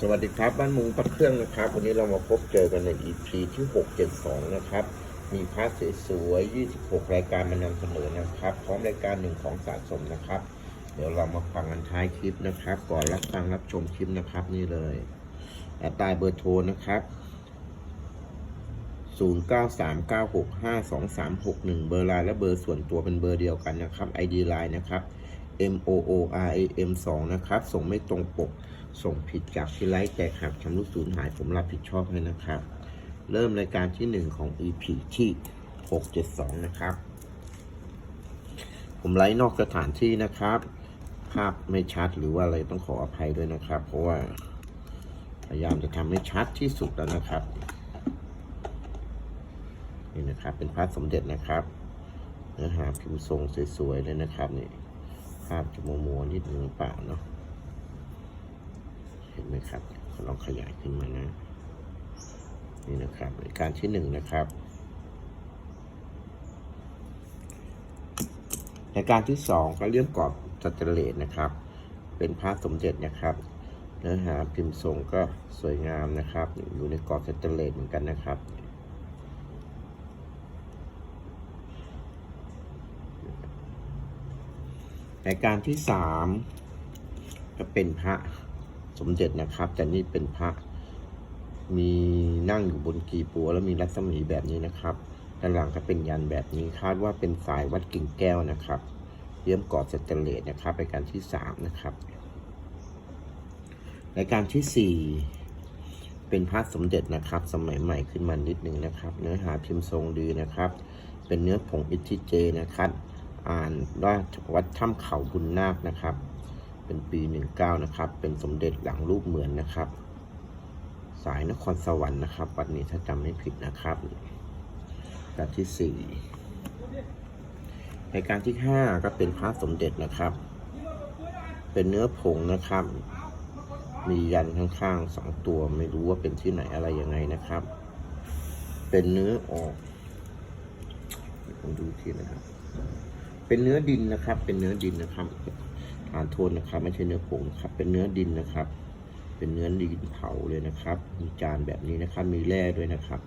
สวัสดีครับบ้านมุงปักเครื่องนะครับ วันนี้เรามาพบเจอกันใน EP ที่ 672 นะครับ มีพาร์ทสวยๆ26 รายการมานำเสนอนะครับ พร้อมรายการหนึ่งของสะสมนะครับ เดี๋ยวเรามาฟังกันท้ายคลิปนะครับ ก่อนรับฟังรับชมคลิปนะครับนี่เลยแอดตายเบอร์โทรนะครับ 0939652361 เบอร์ไลน์และเบอร์ส่วนตัวเป็นเบอร์เดียวกันนะครับ ID ไลน์นะครับ M O O R A M 2นะครับ ส่งไม่ตรงปก ส่งผิดจากที่ไลฟ์แตกหักชำรุดสูญหายผมรับผิดชอบให้นะครับ เริ่มรายการที่ 1 ของ EP ที่ 672 นะครับ ผมไลฟ์นอกสถานที่นะครับ ภาพไม่ชัดหรือว่าอะไรต้องขออภัยด้วยนะครับ เพราะว่าพยายามจะทำให้ชัดที่สุดแล้วนะครับ นี่นะครับเป็นพระสมเด็จนะครับเนื้อหาพิมพ์ทรงสวยๆเลยนะครับนี่ ภาพจะมัวๆนิดนึงหรือเปล่าเนาะเห็นไหมครับขอลองขยายขึ้นมานะ นี่นะครับการที่หนึ่งนะครับรายการที่สองก็เลี่ยมกรอบสแตนเลสนะครับ เป็นพระสมเด็จนะครับเนื้อหาพิมพ์ทรงก็สวยงามนะครับ อยู่ในกรอบสแตนเลสเหมือนกันนะครับ รายการที่สามก็เป็นพระสมเด็จนะครับ แต่นี่เป็นพระมีนั่งอยู่บนกีปัว แล้วมีรัศมีแบบนี้นะครับด้านหลังก็เป็นยันแบบนี้คาดว่าเป็นสายวัดกิ่งแก้วนะครับเยี่ยมกอดสแตเลสนะครับรายการที่สามนะครับรายการที่สี่เป็นพระสมเด็จนะครับ สมัยใหม่ขึ้นมานิดนึงนะครับ เนื้อหาพิมพ์ทรงดีนะครับ เป็นเนื้อผงอิทิเจนะครับ อ่านว่าวัดถ้ำเขาบุญนาคนะครับ เป็นปี 19 นะครับ เป็นสมเด็จหลังรูปเหมือนนะครับ สายนครสวรรค์นะครับ วัดนี้ถ้าจำไม่ผิดนะครับการที่4รายการที่ 5 ก็เป็นพระสมเด็จนะครับ เป็นเนื้อผงนะครับ มียันข้างๆสองตัวไม่รู้ว่าเป็นที่ไหนอะไรยังไงนะครับ เป็นเนื้อออกผมดูทีนะครับ เป็นเนื้อดินนะครับ เป็นเนื้อดินนะครับทานโทษนะครับ ไม่ใช่เนื้อผงครับ เป็นเนื้อดินนะครับ เป็นเนื้อดินเผาเลยนะครับ มีจานแบบนี้นะครับ มีแร่ด้วยนะครับ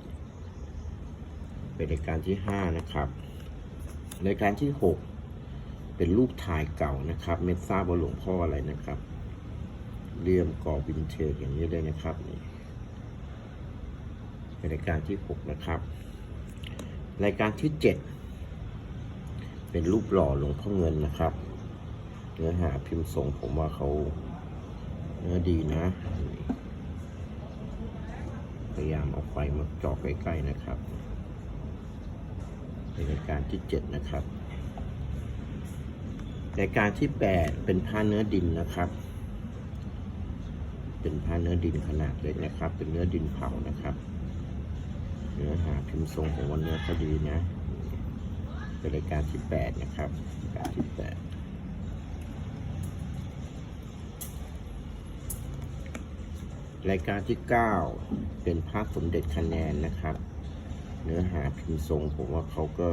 เป็นรายการที่ห้านะครับรายการที่หกเป็นรูปถ่ายเก่านะครับไม่ทราบว่าหลวงพ่ออะไรนะครับเรียมก่อวินเทจอย่างนี้เลยนะครับนี่เป็นรายการที่หกนะครับ รายการที่เจ็ด เป็นรูปหล่อหลวงพ่อเงินนะครับ เนื้อหาพิมพ์ทรงผมว่าเขาเนื้อดีนะ พยายามเอาไฟมาจาะใกล้ๆนะครับในรายการที่เจ็ดนะครับรายการที่แปดเป็นผ้าเนื้อดินนะครับ เป็นผ้าเนื้อดินขนาดเล็กนะครับ เป็นเนื้อดินเผานะครับ เนื้อหาพิมพ์ทรงของวันเนื้อเขาดีนะ เป็นรายการที่แปดนะครับรายการที่แปดรายการที่เก้าเป็นพระสมเด็จคะแนนนะครับ เนื้อหาพิมพ์ทรงผมว่าเขาก็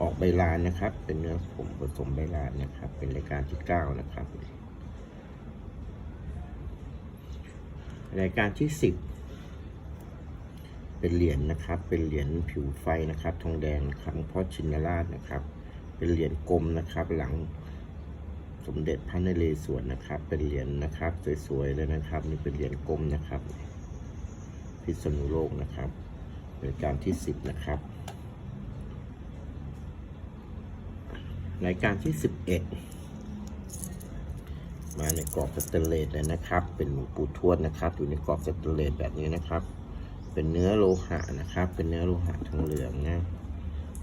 ออกใบลานนะครับ เป็นเนื้อผมผสมใบลานนะครับ เป็นรายการที่เก้านะครับ รายการที่สิบ เป็นเหรียญนะครับ เป็นเหรียญผิวไฟนะครับทองแดงนะครับหลวงพ่อชินราชนะครับ เป็นเหรียญกลมนะครับ หลังสมเด็จพระนเรศวรนะครับ เป็นเหรียญนะครับ สวยๆเลยนะครับ นี่เป็นเหรียญกลมนะครับ พิษณุโลกนะครับเป็นการที่สิบนะครับรายการที่สิบเอ็ดมาในกรอบสแตนเลสเลยนะครับ เป็นหลวงปู่ทวดนะครับ อยู่ในกรอบสแตนเลสแบบนี้นะครับ เป็นเนื้อโลหะนะครับ เป็นเนื้อโลหะทองเหลืองนะ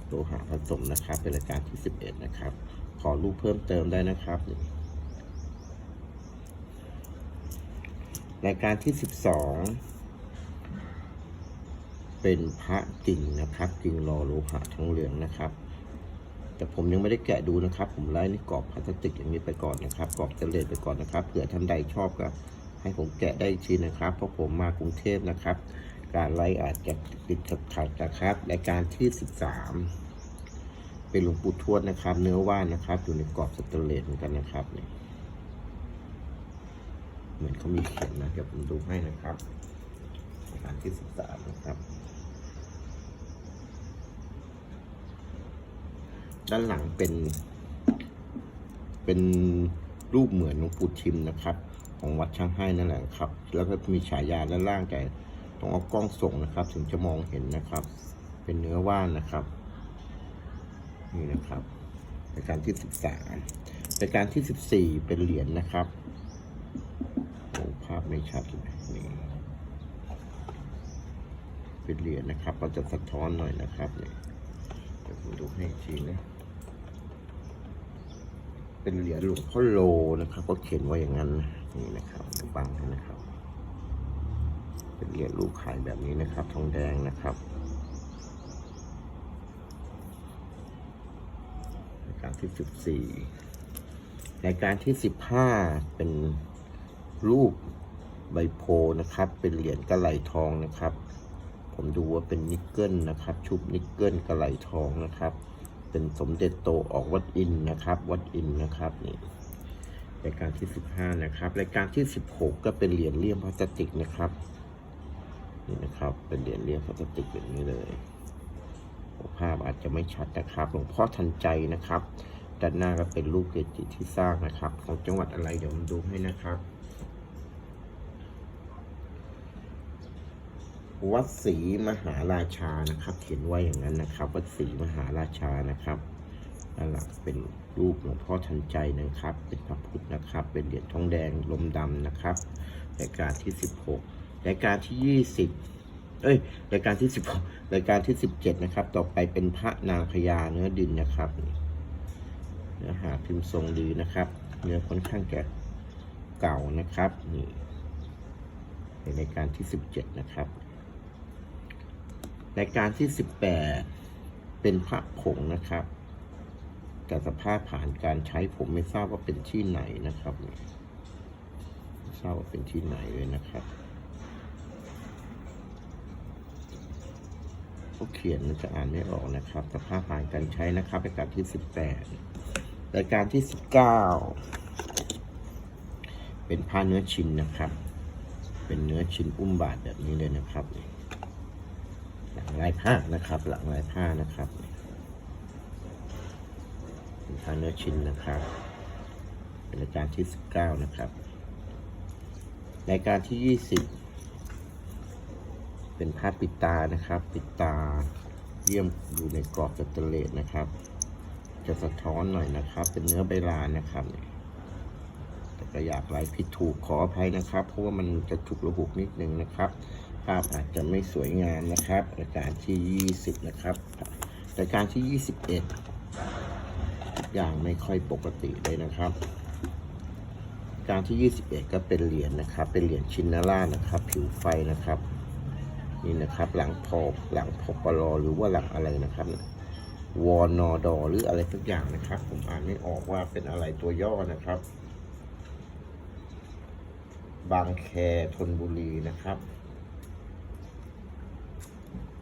โลหะผสมนะครับ เป็นรายการที่สิบเอ็ดนะครับ ขอรูปเพิ่มเติมได้นะครับ รายการที่สิบสองเป็นพระกิ่งนะครับกิ่งรอโลหะทองเหลืองนะครับแต่ผมยังไม่ได้แกะดูนะครับ ผมไล่ในกรอบพลาสติกอย่างนี้ไปก่อนนะครับกรอบสแตนเลสไปก่อนนะครับเผื่อท่านใดชอบก็ให้ผมแกะได้อีกทีนะครับ เพราะผมมากรุงเทพนะครับ การไล่อาจจะติดขัดขัดนะครับรายการที่สิบสามเป็นหลวงปู่ทวดนะครับ เนื้อว่านนะครับ อยู่ในกรอบสแตนเลสเหมือนกันนะครับนี่เหมือนเขามีเขียนนะเดี๋ยวผมดูให้นะครับรายการที่สิบสามนะครับ ด้านหลังเป็น เป็นรูปเหมือนหลวงปู่ทิมนะครับ ของวัดช่างให้นั่นแหละครับ แล้วก็มีฉายาด้านล่างแต่ ต้องเอากล้องส่งนะครับ ถึงจะมองเห็นนะครับ เป็นเนื้อว่านนะครับ นี่นะครับรายการที่สิบสามรายการที่สิบสี่เป็นเหรียญนะครับโอ้ภาพไม่ชัดเลยนี่เป็นเหรียญนะครับเราจะสะท้อนหน่อยนะครับเนี่ยเดี๋ยวผมดูให้อีกทีนะเป็นเหรียญหลวงพ่อโลนะครับ ก็เขียนไว้อย่างนั้นนี่นะครับดูบังนะครับ เป็นเหรียญรูปไข่แบบนี้นะครับ ทองแดงนะครับรายการที่สิบสี่รายการที่สิบห้าเป็นรูปใบโพนะครับ เป็นเหรียญกระไหลทองนะครับ ผมดูว่าเป็นนิกเกิลนะครับ ชุบนิกเกิลกระไหลทองนะครับ เป็นสมเด็จโตออกวัดอินนะครับ วัดอินนะครับนี่รายการที่สิบห้านะครับ รายการที่สิบหกก็เป็นเหรียญเลี่ยมพลาสติกนะครับ นี่นะครับ เป็นเหรียญเลี่ยมพลาสติกแบบนี้เลยภาพอาจจะไม่ชัดนะครับ หลวงพ่อทันใจนะครับ ด้านหน้าก็เป็นรูปเกจิที่สร้างนะครับ ของจังหวัดอะไรเดี๋ยวผมดูให้นะครับ วัดศรีมหาราชานะครับ เขียนไว้อย่างนั้นนะครับ วัดศรีมหาราชานะครับด้านหลังเป็นรูปหลวงพ่อทันใจนะครับ เป็นพระพุทธนะครับ เป็นเหรียญทองแดงลมดำนะครับรายการที่สิบหก รายการที่ยี่สิบเอ้ยรายการที่สิบรายการที่สิบเจ็ดนะครับ ต่อไปเป็นพระนางพญาเนื้อดินนะครับเนื้อหาพิมพ์ทรงดีนะครับ เนื้อค่อนข้างแก่เก่านะครับนี่ในรายการที่สิบเจ็ดนะครับรายการที่ 18 เป็นพระผงนะครับ แต่สภาพผ่านการใช้ผมไม่ทราบว่าเป็นที่ไหนนะครับไม่ทราบว่าเป็นที่ไหนเลยนะครับ เขาเขียนมันจะอ่านไม่ออกนะครับสภาพผ่านการใช้นะครับรายการที่18รายการที่19เป็นผ้าเนื้อชิ้นนะครับ เป็นเนื้อชิ้นอุ้มบาทแบบนี้เลยนะครับ หลังลายผ้านะครับ หลังลายผ้านะครับเป็นผ้าเนื้อชิ้นนะครับ เป็นรายการที่สิบเก้านะครับ รายการที่ยี่สิบ เป็นผ้าปิดตานะครับ ปิดตาเยี่ยมอยู่ในกรอบสแตเลสนะครับ จะสะท้อนหน่อยนะครับ เป็นเนื้อใบลานนะครับแต่ก็อยากไลายผิดถูกขออภัยนะครับ เพราะว่ามันจะถูกระบุนิดนึงนะครับ ภาพอาจจะไม่สวยงามนะครับรายการที่ 20 นะครับรายการที่ 21อย่างไม่ค่อยปกติเลยนะครับการที่ 21 ก็เป็นเหรียญนะครับ เป็นเหรียญชินนารานะครับ ผิวไฟนะครับ นี่นะครับ หลังพอหลังพอปลอหรือว่าหลังอะไรนะครับวอนอดอหรืออะไรสักอย่างนะครับ ผมอ่านไม่ออกว่าเป็นอะไรตัวย่อนะครับ บางแคธนบุรีนะครับ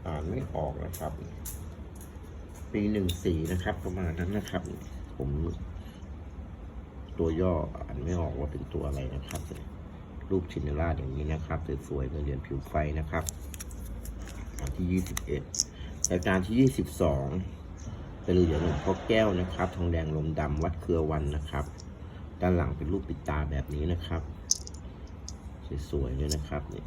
อ่านไม่ออกนะครับ ปีหนึ่งสี่นะครับ ประมาณนั้นนะครับ ผมตัวย่ออ่านไม่ออกว่าเป็นตัวอะไรนะครับรูปชินราชอย่างนี้นะครับสวยๆเป็นเรียญผิวไฟนะครับ อันที่ยี่สิบเอ็ดรายการที่ยี่สิบสองเป็นเหรียญหลวงพ่อแก้วนะครับ ทองแดงลมดำวัดเครือวันนะครับ ด้านหลังเป็นรูปปิดตาแบบนี้นะครับสวยๆเลยนะครับนี่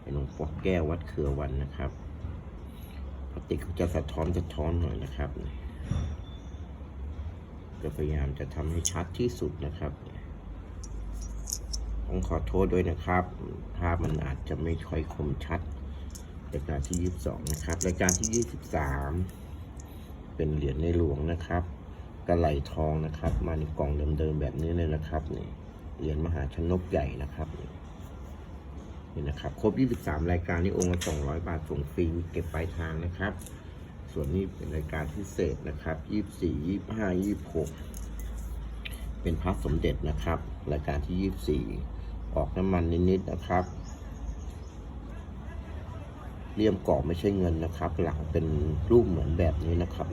เป็นหลวงพ่อแก้ววัดเครือวันนะครับพลาสติกเขาจะสะท้อนสะท้อนหน่อยนะครับจะพยายามจะทำให้ชัดที่สุดนะครับต้องขอโทษด้วยนะครับ ภาพมันอาจจะไม่ค่อยคมชัด รายการที่22นะครับ รายการที่23เป็นเหรียญในหลวงนะครับกระไหลทองนะครับ มาในกล่องเดิมๆแบบนี้เลยนะครับนี่เหรียญมหาชนกใหญ่นะครับนี่นี่นะครับ ครบ 23 รายการนี้องค์ละ200 บาทส่งฟรีเก็บปลายทางนะครับ ส่วนนี้เป็นรายการพิเศษนะครับ 24 25 26 เป็นพระสมเด็จนะครับ รายการที่ 24 ออกน้ำมันนิดๆนะครับ เลี่ยมกรอบไม่ใช่เงินนะครับ หลังเป็นรูปเหมือนแบบนี้นะครับ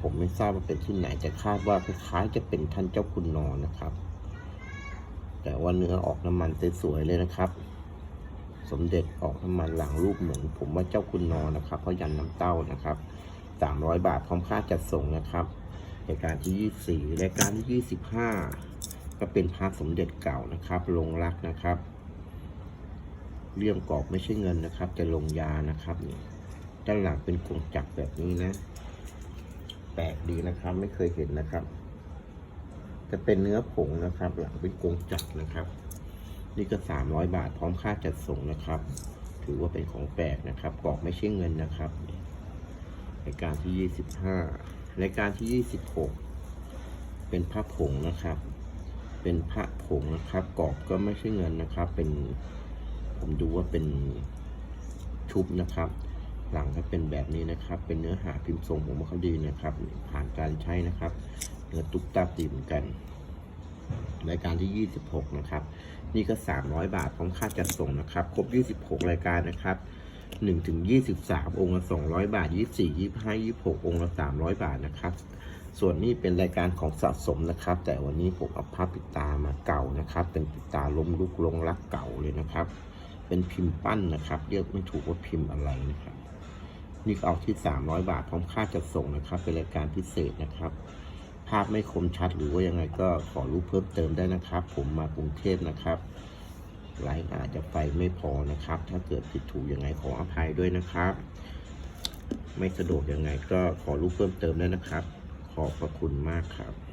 ผมไม่ทราบว่าเป็นที่ไหนแต่คาดว่าคล้ายๆจะเป็นท่านเจ้าคุณนอนนะครับ แต่ว่าเนื้อออกน้ำมันสวยๆเลยนะครับ สมเด็จออกน้ำมันหลังรูปเหมือน ผมว่าเจ้าคุณนอนนะครับเพราะยันน้ำเต้านะครับสามร้อยบาทพร้อมค่าจัดส่งนะครับรายการที่ยี่สี่รายการที่ยี่สิบห้าก็เป็นพระสมเด็จเก่านะครับลงรักนะครับ เลี่ยมกรอบไม่ใช่เงินนะครับ จะลงยานะครับนี่ด้านหลังเป็นกรงจักรแบบนี้นะ แปลกดีนะครับ ไม่เคยเห็นนะครับ จะเป็นเนื้อผงนะครับ หลังเป็นกรงจักรนะครับ นี่ก็สามร้อยบาทพร้อมค่าจัดส่งนะครับ ถือว่าเป็นของแปลกนะครับกรอบไม่ใช่เงินนะครับรายการที่ยี่สิบห้ารายการที่ยี่สิบหกเป็นผ้าผงนะครับ เป็นผ้าผงนะครับกรอบก็ไม่ใช่เงินนะครับ เป็น ผมดูว่าเป็นชุบนะครับ หลังก็เป็นแบบนี้นะครับ เป็นเนื้อหาพิมพ์ทรงผมว่าเขาดีนะครับ ผ่านการใช้นะครับเนื้อตุ๊บตับดีเหมือนกันรายการที่ 26 นะครับ นี่ก็ 300 บาทพร้อมค่าจัดส่งนะครับ ครบ 26 รายการนะครับ1ถึง23 องค์ละ 200 บาท 24 25 26 องค์ละ 300 บาทนะครับ ส่วนนี้เป็นรายการของสะสมนะครับ แต่วันนี้ผมเอาผ้าปิดตามาเก่านะครับ เป็นปิดตาล้มลุกลงรักเก่าเลยนะครับ เป็นพิมพ์ปั้นนะครับ เรียกไม่ถูกว่าพิมพ์อะไรนะครับ นี่ก็เอาที่ 300 บาทพร้อมค่าจัดส่งนะครับ เป็นรายการพิเศษนะครับ ภาพไม่คมชัดหรือว่ายังไงก็ขอรู้เพิ่มเติมได้นะครับ ผมมากรุงเทพนะครับไลน์อาจจะไฟไม่พอนะครับ ถ้าเกิดผิดถูกยังไงขออภัยด้วยนะครับ ไม่สะดวกยังไงก็ขอรู้เพิ่มเติมได้นะครับ ขอบพระคุณมากครับ